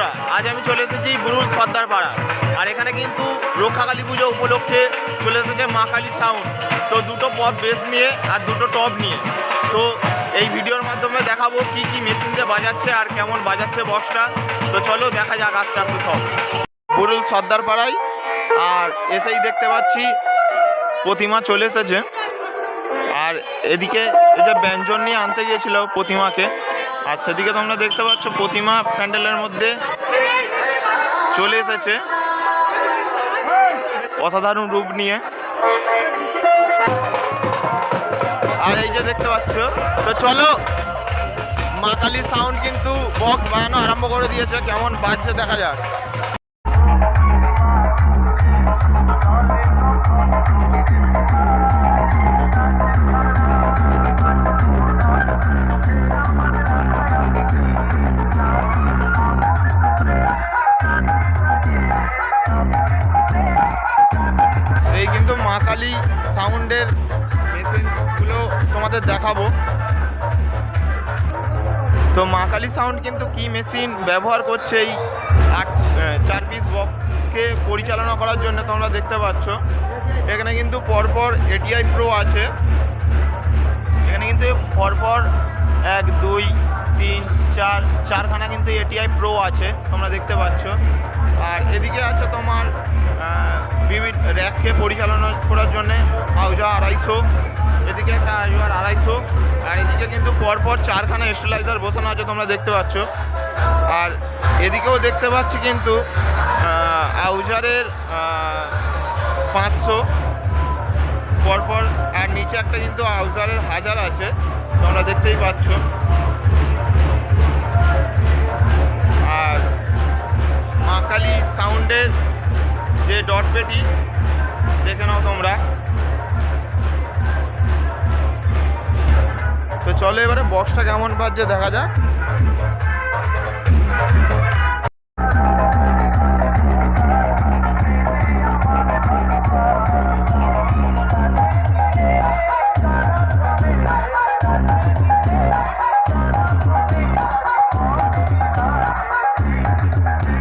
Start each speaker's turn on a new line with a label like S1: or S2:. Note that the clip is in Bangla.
S1: বন্ধুরা, আজ আমি চলে এসেছি বুরুল সর্দার পাড়া। আর এখানে কিন্তু রক্ষাকালী পুজো উপলক্ষে চলে এসেছে মা কালী সাউন্ড তো দুটো পপ বেস নিয়ে আর দুটো টপ নিয়ে। তো এই ভিডিওর মাধ্যমে দেখাবো কি কি মেশিন দিয়ে বাজাচ্ছে আর কেমন বাজাচ্ছে বক্সটা তো চলো দেখা যাক আস্তে আস্তে সব। বুরুল সর্দার পাড়ায়, আর এসেই দেখতে পাচ্ছি, প্রতিমা চলে এসেছে। আর এদিকে এই যে ব্যঞ্জন নিয়ে আনতে গিয়েছিল প্রতিমাকে, আর সেদিকে তোমরা দেখতে পাচ্ছ প্রতিমা প্যান্ডেলের মধ্যে চলে এসেছে। অসাধারণ রূপ নিয়ে। আর এই যে দেখতে পাচ্ছ, তো চলো, মা কালী সাউন্ড কিন্তু বক্স বানানো আরম্ভ করে দিয়েছে, কেমন বাজছে দেখা যাক। মা কালী সাউন্ডের মেশিনগুলো তোমাদের দেখাবো। তো মা কালী সাউন্ড কিন্তু কি মেশিন ব্যবহার করছে এই আহ, চার পিস বক্সকে পরিচালনা করার জন্য তোমরা দেখতে পাচ্ছ। এখানে কিন্তু পরপর এটিআই প্রো আছে। এখানে কিন্তু পরপর এক, দুই, তিন, চার, চারখানা কিন্তু এটিআই প্রো আছে, তোমরা দেখতে পাচ্ছ। আর এদিকে আছে তোমার বিভিন্ন র্যাককে পরিচালনা করার জন্যে আউজা আড়াইশো। এদিকে একটা আউজার আড়াইশো। আর এদিকে কিন্তু পরপর চারখানা স্টেলাইজার বসানো আছে, তোমরা দেখতে পাচ্ছ। আর এদিকেও দেখতে পাচ্ছি কিন্তু আউজারের পাঁচশো। পরপর নিচে একটা কিন্তু আউজারের হাজার আছে, তোমরা দেখতেই পাচ্ছ। আর মা কালী সাউন্ডের যে ডট পেটি, দেখে নাও তোমরা। তো চলো এবারে বক্সটা কেমন বাজছে দেখা যাক।